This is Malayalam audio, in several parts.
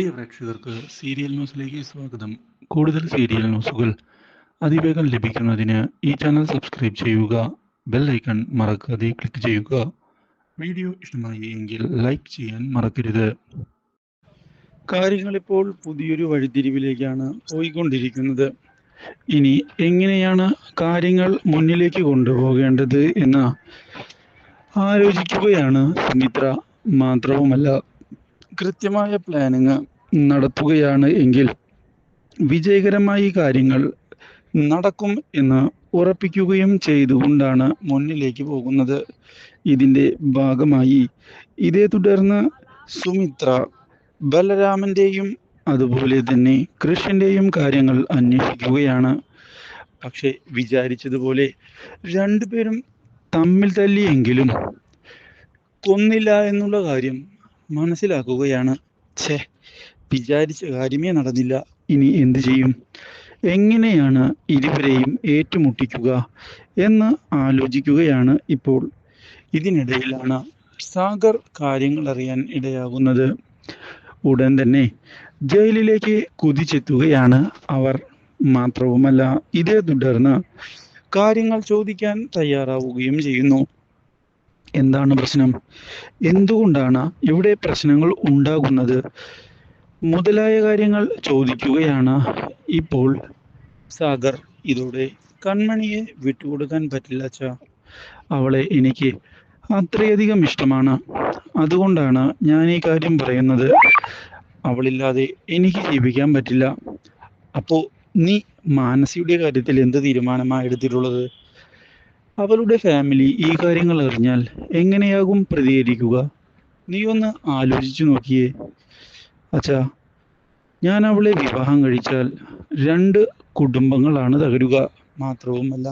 പ്രിയ പ്രേക്ഷകർക്ക് സീരിയൽ ന്യൂസിലേക്ക് സ്വാഗതം. കൂടുതൽ സീരിയൽ ന്യൂസുകൾ അതിവേഗം ലഭിക്കുന്നതിന് ഈ ചാനൽ സബ്സ്ക്രൈബ് ചെയ്യുക ബെൽ ഐക്കൺ മറക്കാതെ ക്ലിക്ക് ചെയ്യുക. വീഡിയോ ഇഷ്ടമായി എങ്കിൽ ലൈക്ക് ചെയ്യാൻ മറക്കരുത്. കാര്യങ്ങൾ ഇപ്പോൾ പുതിയൊരു വഴിത്തിരിവിലേക്കാണ് പോയിക്കൊണ്ടിരിക്കുന്നത്. ഇനി എങ്ങനെയാണ് കാര്യങ്ങൾ മുന്നിലേക്ക് കൊണ്ടുപോകേണ്ടത് എന്ന് ആലോചിക്കുകയാണ് സുമിത്ര. മാത്രവുമല്ല കൃത്യമായ പ്ലാനിങ് നടത്തുകയാണ് എങ്കിൽ വിജയകരമായി കാര്യങ്ങൾ നടക്കും എന്ന് ഉറപ്പിക്കുകയും ചെയ്തുകൊണ്ടാണ് മുന്നിലേക്ക് പോകുന്നത്. ഇതിന്റെ ഭാഗമായി. ഇതേ തുടർന്ന് സുമിത്ര ബലരാമന്റെയും അതുപോലെ തന്നെ കൃഷ്ണന്റെയും കാര്യങ്ങൾ അന്വേഷിക്കുകയാണ്. പക്ഷേ വിചാരിച്ചതുപോലെ രണ്ടുപേരും തമ്മിൽ തല്ലിയെങ്കിലും കൊന്നില്ല എന്നുള്ള കാര്യം മനസ്സിലാക്കുകയാണ്. ഛേ വിചാരിച്ച കാര്യമേ നടന്നില്ല. ഇനി എന്തു ചെയ്യും? എങ്ങനെയാണ് ഇരുവരെയും ഏറ്റുമുട്ടിക്കുക എന്ന് ആലോചിക്കുകയാണ് ഇപ്പോൾ. ഇതിനിടയിലാണ് സാഗർ കാര്യങ്ങൾ അറിയാൻ ഇടയാകുന്നത്. ഉടൻ തന്നെ ജയിലിലേക്ക് കുതിച്ചെത്തുകയാണ് അവർ. മാത്രവുമല്ല ഇതേ തുടർന്ന് കാര്യങ്ങൾ ചോദിക്കാൻ തയ്യാറാവുകയും ചെയ്യുന്നു. എന്താണ് പ്രശ്നം? എന്തുകൊണ്ടാണ് ഇവിടെ പ്രശ്നങ്ങൾ ഉണ്ടാകുന്നത്? മുതലായ കാര്യങ്ങൾ ചോദിക്കുകയാണ് ഇപ്പോൾ സാഗർ. ഇതോടെ കൺമണിയെ വിട്ടുകൊടുക്കാൻ പറ്റില്ല അച്ഛ. അവളെ എനിക്ക് അത്രയധികം ഇഷ്ടമാണ്. അതുകൊണ്ടാണ് ഞാൻ ഈ കാര്യം പറയുന്നത്. അവളില്ലാതെ എനിക്ക് ജീവിക്കാൻ പറ്റില്ല. അപ്പോൾ നീ മാനസിയുടെ കാര്യത്തിൽ എന്ത് തീരുമാനമാണ് എടുത്തിട്ടുള്ളത്? അവളുടെ ഫാമിലി ഈ കാര്യങ്ങൾ അറിഞ്ഞാൽ എങ്ങനെയാകും പ്രതികരിക്കുക? നീ ഒന്ന് ആലോചിച്ചു നോക്കിയേ. അച്ഛാ ഞാൻ അവളെ വിവാഹം കഴിച്ചാൽ രണ്ട് കുടുംബങ്ങളാണ് തകരുക. മാത്രവുമല്ല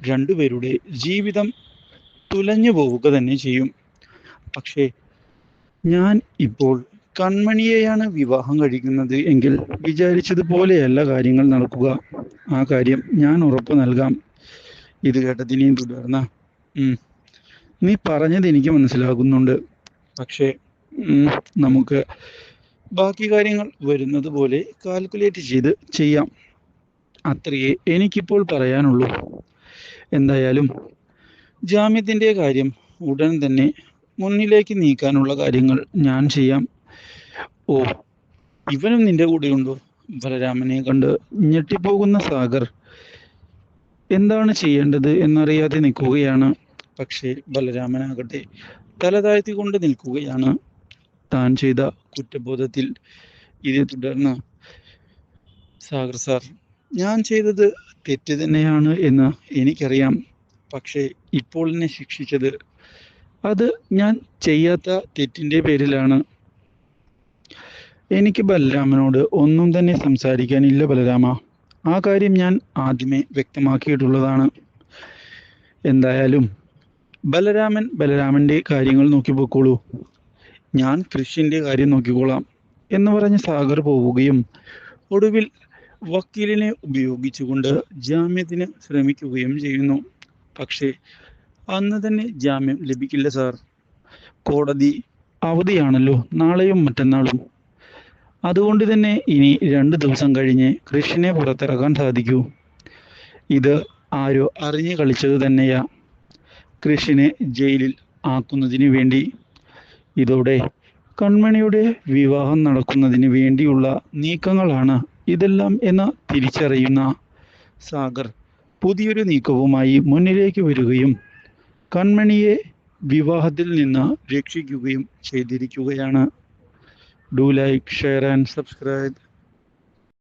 രണ്ടുപേരുടെ ജീവിതം തുലഞ്ഞു പോവുക തന്നെ ചെയ്യും. പക്ഷേ ഞാൻ ഇപ്പോൾ കൺമണിയെയാണ് വിവാഹം കഴിക്കുന്നത് എങ്കിൽ വിചാരിച്ചതുപോലെയല്ല കാര്യങ്ങൾ നടക്കുക. ആ കാര്യം ഞാൻ ഉറപ്പ് നൽകാം. ഇത് കേട്ടതിനെയും തുടർന്ന് നീ പറഞ്ഞത് എനിക്ക് മനസ്സിലാകുന്നുണ്ട്. പക്ഷേ നമുക്ക് ബാക്കി കാര്യങ്ങൾ വരുന്നത് പോലെ കാൽക്കുലേറ്റ് ചെയ്ത് ചെയ്യാം. അത്രയേ എനിക്കിപ്പോൾ പറയാനുള്ളൂ. എന്തായാലും ജാമ്യത്തിന്റെ കാര്യം ഉടൻ തന്നെ മുന്നിലേക്ക് നീക്കാനുള്ള കാര്യങ്ങൾ ഞാൻ ചെയ്യാം. ഓ ഇവനും നിന്റെ കൂടെയുണ്ടോ? ബലരാമനെ കണ്ട് ഞെട്ടിപ്പോകുന്ന സാഗർ എന്താണ് ചെയ്യേണ്ടത് എന്നറിയാതെ നിൽക്കുകയാണ്. പക്ഷേ ബലരാമനാകട്ടെ തല താഴ്ത്തിക്കൊണ്ട് നിൽക്കുകയാണ്. താൻ ചെയ്ത കുറ്റബോധത്തിൽ ഇതേ തുടർന്ന് സാഗർ സാർ ഞാൻ ചെയ്തത് തെറ്റ് തന്നെയാണ് എന്ന് എനിക്കറിയാം. പക്ഷേ ഇപ്പോൾ എന്നെ ശിക്ഷിച്ചത് അത് ഞാൻ ചെയ്യാത്ത തെറ്റിന്റെ പേരിലാണ്. എനിക്ക് ബലരാമനോട് ഒന്നും തന്നെ സംസാരിക്കാനില്ല ബലരാമ. ആ കാര്യം ഞാൻ ആദ്യമേ വ്യക്തമാക്കിയിട്ടുള്ളതാണ്. എന്തായാലും ബലരാമൻ ബലരാമന്റെ കാര്യങ്ങൾ നോക്കി പോയിക്കോളൂ ഞാൻ കൃഷിന്റെ കാര്യം നോക്കിക്കോളാം എന്ന് പറഞ്ഞ് സാഗർ പോവുകയും ഒടുവിൽ വക്കീലിനെ ഉപയോഗിച്ചുകൊണ്ട് ജാമ്യത്തിന് ശ്രമിക്കുകയും ചെയ്യുന്നു. പക്ഷേ അന്ന് തന്നെ ജാമ്യം ലഭിക്കില്ല സാർ. കോടതി അവധിയാണല്ലോ നാളെയും മറ്റന്നാളും. അതുകൊണ്ട് തന്നെ ഇനി രണ്ട് ദിവസം കഴിഞ്ഞ് കൃഷിനെ പുറത്തിറക്കാൻ സാധിക്കൂ. ഇത് ആരോ അറിഞ്ഞു കളിച്ചത് തന്നെയാ. കൃഷിനെ ജയിലിൽ ആക്കുന്നതിന് വേണ്ടി ഇതോടെ കൺമണിയുടെ വിവാഹം നടക്കുന്നതിന് വേണ്ടിയുള്ള നീക്കങ്ങളാണ് ഇതെല്ലാം എന്ന് തിരിച്ചറിയുന്ന സാഗർ പുതിയൊരു നീക്കവുമായി മുന്നിലേക്ക് വരികയും കൺമണിയെ വിവാഹത്തിൽ നിന്ന് രക്ഷിക്കുകയും ചെയ്തിരിക്കുകയാണ്. Do like share and subscribe